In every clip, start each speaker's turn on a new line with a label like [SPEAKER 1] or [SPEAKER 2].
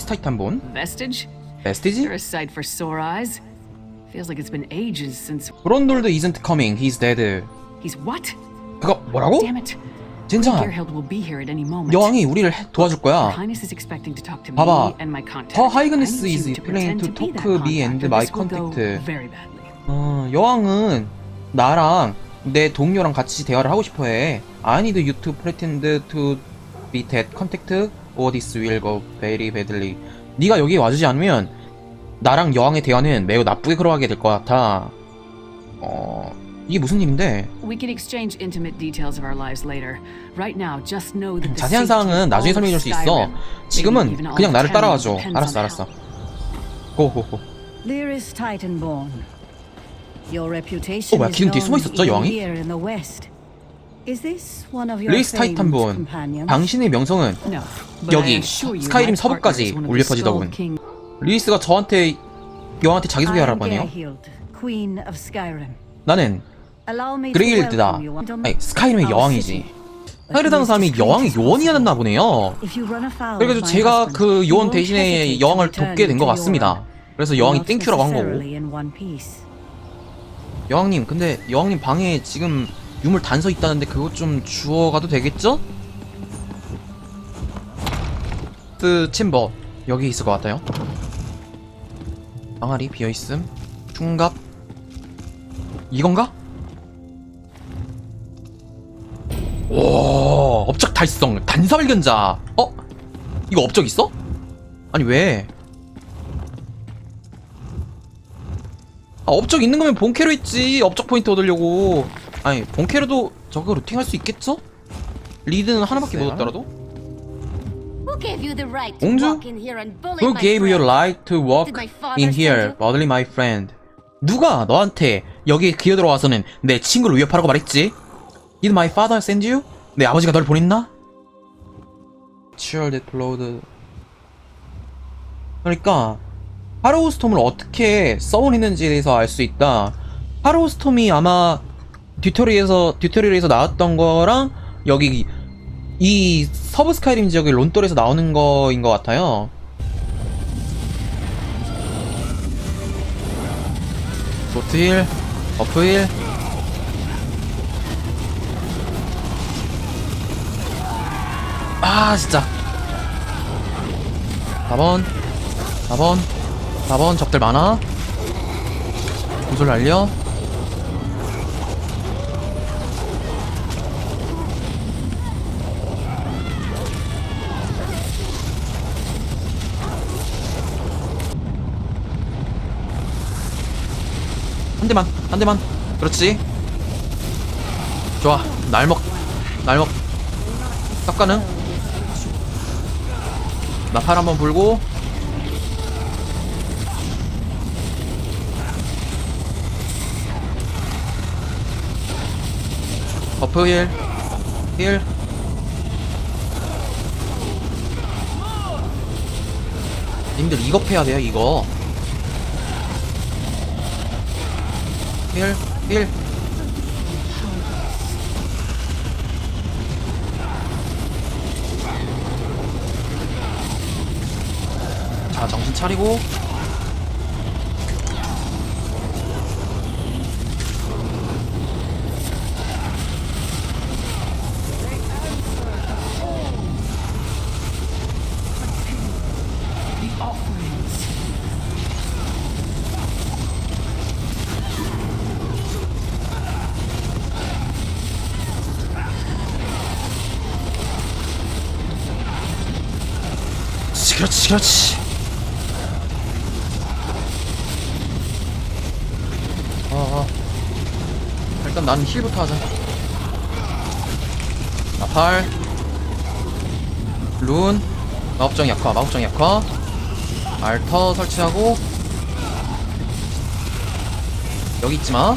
[SPEAKER 1] 플레이스 타이탄본
[SPEAKER 2] Vestige?
[SPEAKER 1] 베스티지?
[SPEAKER 2] You're a sight for sore eyes. Feels like it's been ages since.
[SPEAKER 1] 브론돌드 isn't coming he's dead
[SPEAKER 2] He's what?
[SPEAKER 1] 그거 뭐라고?
[SPEAKER 2] Damn it.
[SPEAKER 1] 젠장
[SPEAKER 2] Gerhild will be here at any moment.
[SPEAKER 1] 여왕이 우리를 해- 도와줄
[SPEAKER 2] Her
[SPEAKER 1] 거야
[SPEAKER 2] Highness is expecting to talk to
[SPEAKER 1] 봐봐.
[SPEAKER 2] me and my contact.
[SPEAKER 1] Her Highness
[SPEAKER 2] I need
[SPEAKER 1] is
[SPEAKER 2] you to
[SPEAKER 1] planning
[SPEAKER 2] pretend
[SPEAKER 1] to
[SPEAKER 2] be
[SPEAKER 1] talk
[SPEAKER 2] that
[SPEAKER 1] me and
[SPEAKER 2] contact, or
[SPEAKER 1] my
[SPEAKER 2] this will go
[SPEAKER 1] contact.
[SPEAKER 2] Very badly.
[SPEAKER 1] 어, 여왕은 나랑 내 동료랑 같이 대화를 하고 싶어 해 I need you to pretend to be that contact will go very badly 네가 여기 와주지 않으면 나랑 여왕의 대화는 매우 나쁘게 흘러가게 될 것 같아 어... 이게 무슨 일인데
[SPEAKER 2] We can exchange intimate details of our lives later. Right now, just know that the
[SPEAKER 1] 자세한 사항은 나중에 설명해 줄 수 있어 지금은 그냥 나를 따라와줘 알았어 알았어 고고고
[SPEAKER 3] Lyris Titanborn. Your reputation
[SPEAKER 1] 뭐야,
[SPEAKER 3] is
[SPEAKER 1] 기둥 뒤에
[SPEAKER 3] known
[SPEAKER 1] 숨어 있었죠,
[SPEAKER 3] even
[SPEAKER 1] 여왕이? 레이스 타이탄본
[SPEAKER 3] companions?
[SPEAKER 1] 당신의 명성은 여기 스카이림 서부까지 울려 퍼지더군. 리스가 저한테
[SPEAKER 3] am
[SPEAKER 1] 자기소개하라고 하네요. 나는
[SPEAKER 3] on-
[SPEAKER 1] 아니 스카이림의 여왕이지. 스카이르다는 사람이 여왕의 요원이었나 보네요 그래가지고 제가 그 요원 대신에 여왕을 돕게 된 것 같습니다. 그래서 여왕이 땡큐라고 한 거고. 여왕님 근데 여왕님 방에 지금 유물 단서 있다는데 그거 좀 주워가도 되겠죠? 스 챔버 여기 있을 것 같아요 항아리 비어있음 충갑 이건가? 오 업적 달성 단사발견자 어? 이거 업적 있어? 아니 왜? 아, 업적 있는 거면 본캐로 있지. 업적 포인트 얻으려고. 아니, 본캐로도 저거 루팅할 수 있겠죠? 리드는 하나밖에 못 얻더라도?
[SPEAKER 4] Who gave you the right to
[SPEAKER 1] 공주?
[SPEAKER 4] walk in here and bully
[SPEAKER 1] Who
[SPEAKER 4] my
[SPEAKER 1] gave you right to walk in here, bodily my friend? 누가 너한테 여기에 기어 들어와서는 내 친구를 위협하라고 말했지? Did my father send you? 내 아버지가 널 보냈나? Cheer that blood. 그러니까 하로우스톰을 어떻게 써온했는지에 대해서 알 수 있다. 하로우스톰이 아마 튜토리에서 튜토리얼에서 나왔던 거랑 여기 이 서브 스카이림 지역의 론돌에서 나오는 거인 것 같아요. 도트힐, 버프힐. 아 진짜. 4번, 4번, 4번 적들 많아. 구슬 날려. 한 대만, 한 대만. 그렇지. 좋아. 날먹, 날먹. 깎가는. 나팔 한번 불고. 버프 힐. 힐. 님들 이거 패야 돼요, 이거. 힐, 힐. 자, 정신 차리고. 그렇지. 어, 어. 일단 나는 힐부터 하자. 나팔. 룬. 마법정 약화, 마법정 약화. 알터 설치하고. 여기 있지 마.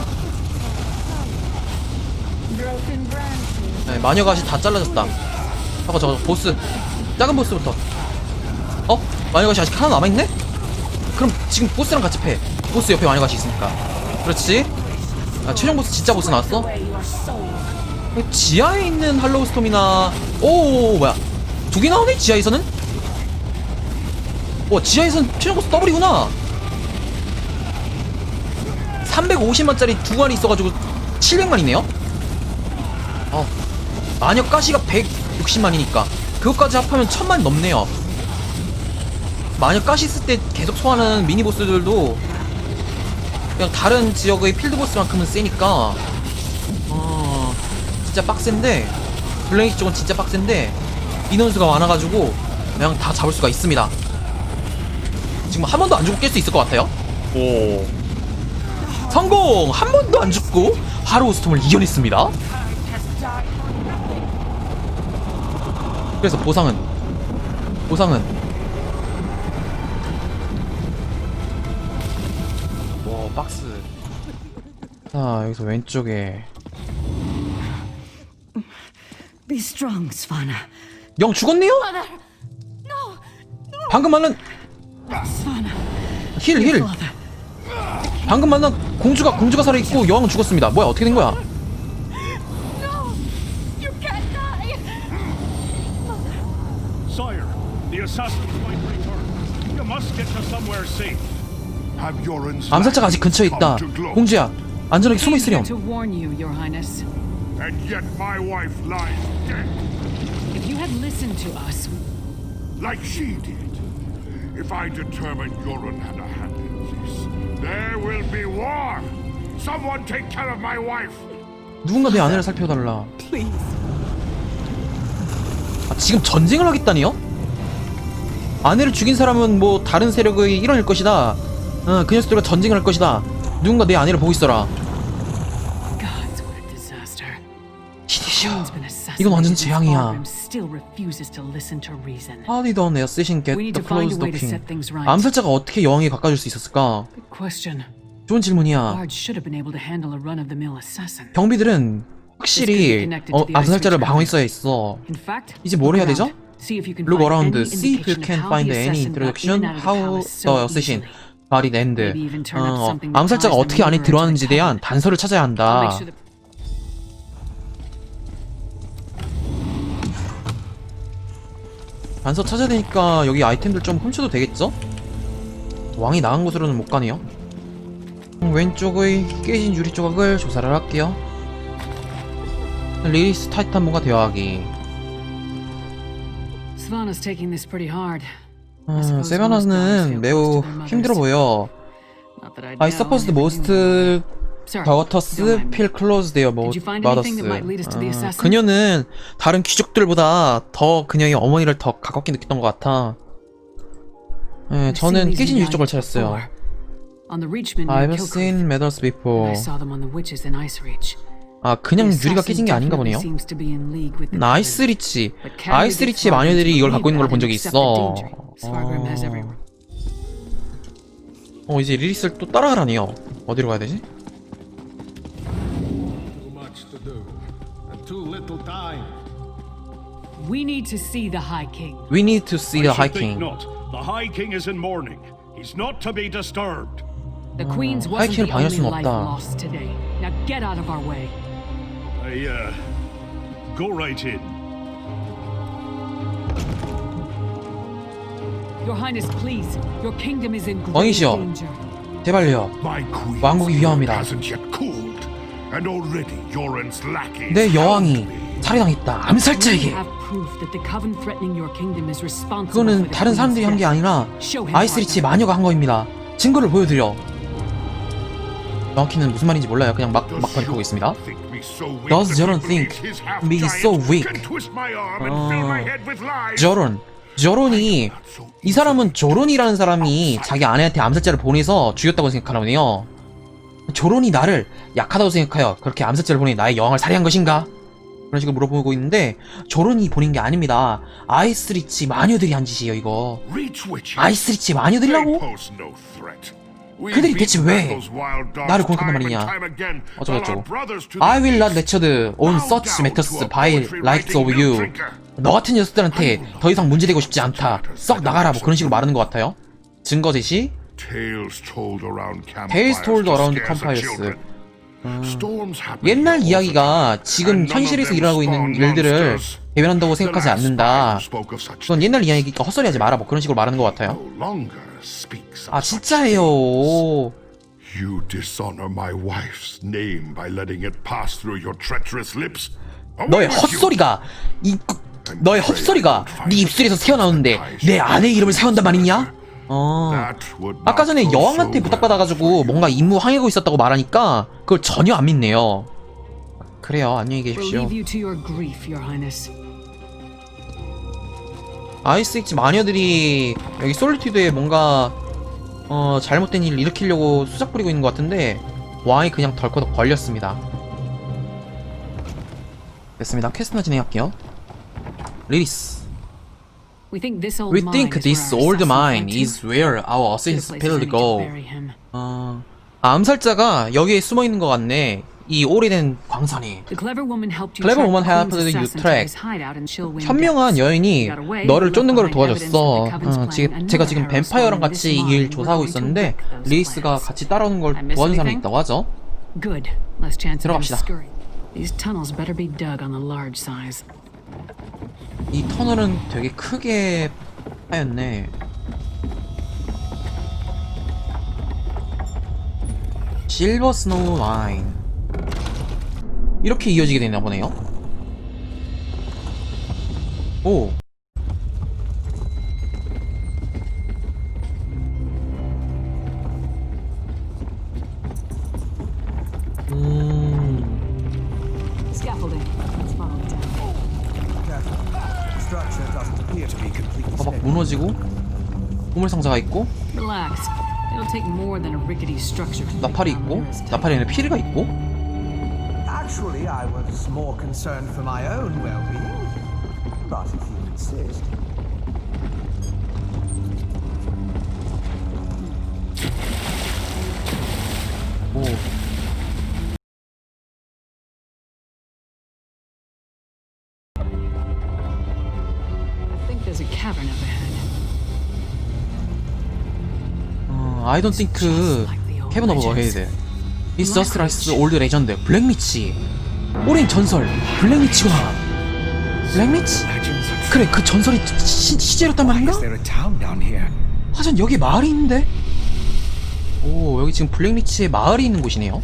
[SPEAKER 1] 네, 마녀 가시 다 잘라졌다. 저거, 저거, 보스. 작은 보스부터. 어? 마녀가시 아직 하나 남아있네? 그럼 지금 보스랑 같이 패. 보스 옆에 마녀가시 있으니까. 그렇지. 아, 최종 보스 진짜 보스 나왔어? 지하에 있는 할로우스톰이나 오 뭐야 두 개 나오네 지하에서는? 와 지하에선 최저고수 더블이구나 350만짜리 두 마리 있어가지고 700만이네요 어 마녀 가시가 160만이니까 그것까지 합하면 1000만 넘네요 마녀 가시 있을 때 계속 소환하는 미니보스들도 그냥 다른 지역의 필드보스만큼은 세니까. 어 진짜 빡센데? 블레이스 쪽은 진짜 빡센데? 인원수가 많아가지고 그냥 다 잡을 수가 있습니다. 지금 한 번도 안 죽고 깰 수 있을 것 같아요? 오. 성공! 한 번도 안 죽고 하로우스톰을 이겨냈습니다. 그래서 보상은 보상은 자 여기서 왼쪽에
[SPEAKER 3] Be strong, Svana.
[SPEAKER 1] 영 죽었네요?
[SPEAKER 4] Mother! No!
[SPEAKER 1] 방금 만난
[SPEAKER 3] Svana.
[SPEAKER 1] 힐 힐.
[SPEAKER 3] Father.
[SPEAKER 1] 방금 만난 공주가 공주가 살아 있고 여왕은 죽었습니다. 뭐야 어떻게 된 거야?
[SPEAKER 4] No! You can't die!
[SPEAKER 5] Sire, the assassin's might return. You must get to somewhere safe.
[SPEAKER 6] Have Yoren's
[SPEAKER 1] 암살자가 아직 근처에 있다. 공주야 안전하게 숨어 있으렴.
[SPEAKER 2] to warn you, Your Highness.
[SPEAKER 6] And yet my wife lies dead,
[SPEAKER 2] If you had listened to us,
[SPEAKER 6] like she did. If I determine Yoren had a hand in this, there will be war. Someone take care of my wife.
[SPEAKER 1] 누군가 내 아내를 살펴달라. 아, 지금 전쟁을 하겠다니요? 아내를 죽인 사람은 뭐 다른 세력의 일원일 것이다. 어, 그 녀석들과 전쟁을 할 것이다. 누군가 내 아내를 보고 있어라. 이건 완전 재앙이야. How did an assassin get the close
[SPEAKER 2] way to
[SPEAKER 1] docking?
[SPEAKER 2] set things right.
[SPEAKER 1] 암살자가 어떻게 여왕에 가까워질 수 있었을까? 좋은 질문이야. 경비들은 확실히 어, 암살자를 방어했어야 했어. 이제 뭘 해야 되죠? Look around, see if you can find any introduction how the assassin got in and 어, 암살자가 어떻게 안에
[SPEAKER 2] the
[SPEAKER 1] 대한 단서를 찾아야 한다. 단서 찾아야 되니까 여기 아이템들 좀 훔쳐도 되겠죠? 왕이 나간 곳으로는 못 가네요. 음, 왼쪽의 깨진 유리 조각을 조사를 할게요. 리리스 타이탄모가 대화하기. 음, 세바나는 매우 힘들어 보여. I suppose the
[SPEAKER 2] anything
[SPEAKER 1] most
[SPEAKER 2] new. Sir, don't
[SPEAKER 1] 다워터스
[SPEAKER 2] mind me.
[SPEAKER 1] feel close their
[SPEAKER 2] Did you find
[SPEAKER 1] mothers.
[SPEAKER 2] anything that might lead us to the
[SPEAKER 1] 어,
[SPEAKER 2] assassin?
[SPEAKER 1] 그녀는 다른 귀족들보다 더 그녀의 어머니를 더 가깝게 느꼈던 것 같아. 예,
[SPEAKER 2] I've
[SPEAKER 1] 저는 깨진 유적을 찾았어요. I've seen medals before. 아, 그냥 유리가 깨진 게 아닌가 보네요. 나이스. 리치. 아이스 리치의
[SPEAKER 2] Fargrim
[SPEAKER 1] 마녀들이 이걸 갖고 있는 걸 본 적이 있어.
[SPEAKER 2] everywhere.
[SPEAKER 1] 어, 이제 리리스를 또 따라가라니요. 어디로 가야 되지?
[SPEAKER 7] little time.
[SPEAKER 2] We need to see the High King.
[SPEAKER 1] We need to see
[SPEAKER 5] I
[SPEAKER 1] the
[SPEAKER 5] should
[SPEAKER 1] High
[SPEAKER 5] think
[SPEAKER 1] King.
[SPEAKER 5] not. The High King is in mourning. He's not to be disturbed.
[SPEAKER 2] The Queen's
[SPEAKER 1] High
[SPEAKER 2] wasn't
[SPEAKER 1] King을
[SPEAKER 2] the
[SPEAKER 1] 방해할
[SPEAKER 2] only
[SPEAKER 1] 수는
[SPEAKER 2] life
[SPEAKER 1] 없다.
[SPEAKER 2] lost today. Now get out of our way.
[SPEAKER 5] I, uh, go right in.
[SPEAKER 2] Your Highness, please. Your kingdom is in great
[SPEAKER 1] 왕이시여.
[SPEAKER 2] danger.
[SPEAKER 1] 제발요.
[SPEAKER 6] My queen
[SPEAKER 1] 왕국이 위험합니다.
[SPEAKER 6] hasn't yet cooled,
[SPEAKER 1] 내 여왕이. 살해당했다.
[SPEAKER 2] We
[SPEAKER 1] 암살자에게.
[SPEAKER 2] have proof that the coven threatening your kingdom is responsible for
[SPEAKER 1] 그거는
[SPEAKER 2] the
[SPEAKER 1] 다른 사람들이 한 게. 아니라
[SPEAKER 2] Show him
[SPEAKER 1] 아이스리치. 마녀가 한 거입니다. 증거를 보여드려. 정확히는 무슨 말인지 몰라요. 그냥 막, 막
[SPEAKER 6] Yoren
[SPEAKER 1] 있습니다. Does
[SPEAKER 6] believes
[SPEAKER 1] think me so weak? 어. 저론. 저론이 이 사람은 조론이라는 사람이 자기 아내한테 암살자를 보내서 죽였다고 생각하나 보네요. 조론이 나를 약하다고 생각하여 그렇게 암살자를 보내 나의 여왕을 살해한 것인가? 그런 식으로 물어보고 있는데 조론이 보낸 게 아닙니다. 아이스리치 마녀들이 한 짓이에요 이거. 아이스리치 마녀들이라고? 그들이 대체 왜 나를 공격한단 말이냐?
[SPEAKER 6] time again,
[SPEAKER 1] 어쩌고
[SPEAKER 6] while our
[SPEAKER 1] 저쩌고.
[SPEAKER 6] brothers to the
[SPEAKER 1] I will not
[SPEAKER 6] east
[SPEAKER 1] lecture on such matters by likes of you. 너 같은 녀석들한테 더 이상 문제되고 싶지 않다. 썩 나가라 뭐 그런 식으로 말하는 것 같아요. 증거 제시.
[SPEAKER 6] Tales told around campfires happen
[SPEAKER 1] 옛날 이야기가 지금 현실에서 일어나고 있는 일들을. 대변한다고 생각하지 않는다. 그건 옛날 이야기니까 헛소리하지 마라 뭐 그런 식으로 말하는 것 같아요. 아 진짜예요.
[SPEAKER 6] You dishonor my wife's name by letting it pass through your treacherous lips.
[SPEAKER 1] 너의. 헛소리가 이 너의 헛소리가 네 입술에서 새어나오는데 내 아내의 이름을 세운단 말이냐? 어. 아까 전에 여왕한테 부탁받아가지고 뭔가 임무 항해고 있었다고 말하니까 그걸 전혀 안 믿네요. 그래요. 안녕히 계십시오. 아이스이치 마녀들이 여기 솔리튜드에 뭔가 어 잘못된 일을 일으키려고 수작 부리고 있는 것 같은데 왕이 그냥 덜커덕 걸렸습니다. 됐습니다. 퀘스트나 진행할게요. 리리스.
[SPEAKER 2] We think this old
[SPEAKER 1] We
[SPEAKER 2] mine
[SPEAKER 1] think
[SPEAKER 2] is
[SPEAKER 1] this
[SPEAKER 2] where our
[SPEAKER 1] old mine is where our assassins
[SPEAKER 2] to
[SPEAKER 1] go. 어, 아, 암살자가 여기에 숨어 있는 것 같네. 이 오래된
[SPEAKER 2] helped you to
[SPEAKER 1] track.
[SPEAKER 2] his hideout in Chillwind
[SPEAKER 1] 현명한. 여인이 너를 쫓는 걸 도와줬어. 어, 지금 제가 지금 뱀파이어랑 같이 이. 일 조사하고 있었는데
[SPEAKER 2] plans.
[SPEAKER 1] 같이 따라오는 걸 도와준 사람이? 있다고 하죠. 들어갑시다.
[SPEAKER 2] These tunnels better be dug on the large size.
[SPEAKER 1] 이 터널은 되게 크게 파였네. 실버 스노우 라인. 이렇게 이어지게 되나 보네요. 오. 상자가 있고
[SPEAKER 2] Relax. It'll take more than a rickety structure to take
[SPEAKER 1] 나팔이 있고 나팔이 아니라 피리가 있고
[SPEAKER 8] Actually, I was more concerned for my own well-being. But if you insist.
[SPEAKER 1] 오.
[SPEAKER 2] I
[SPEAKER 1] don't think Heaven of Head It's just like the old legend 블랙미치 오랜 전설 블랙미치구나 블랙미치? 그래 그 전설이 시, 시제였단 말인가?
[SPEAKER 8] A?
[SPEAKER 1] 하전 여기 마을이 있는데? 오 여기 지금 블랙리치의 마을이 있는 곳이네요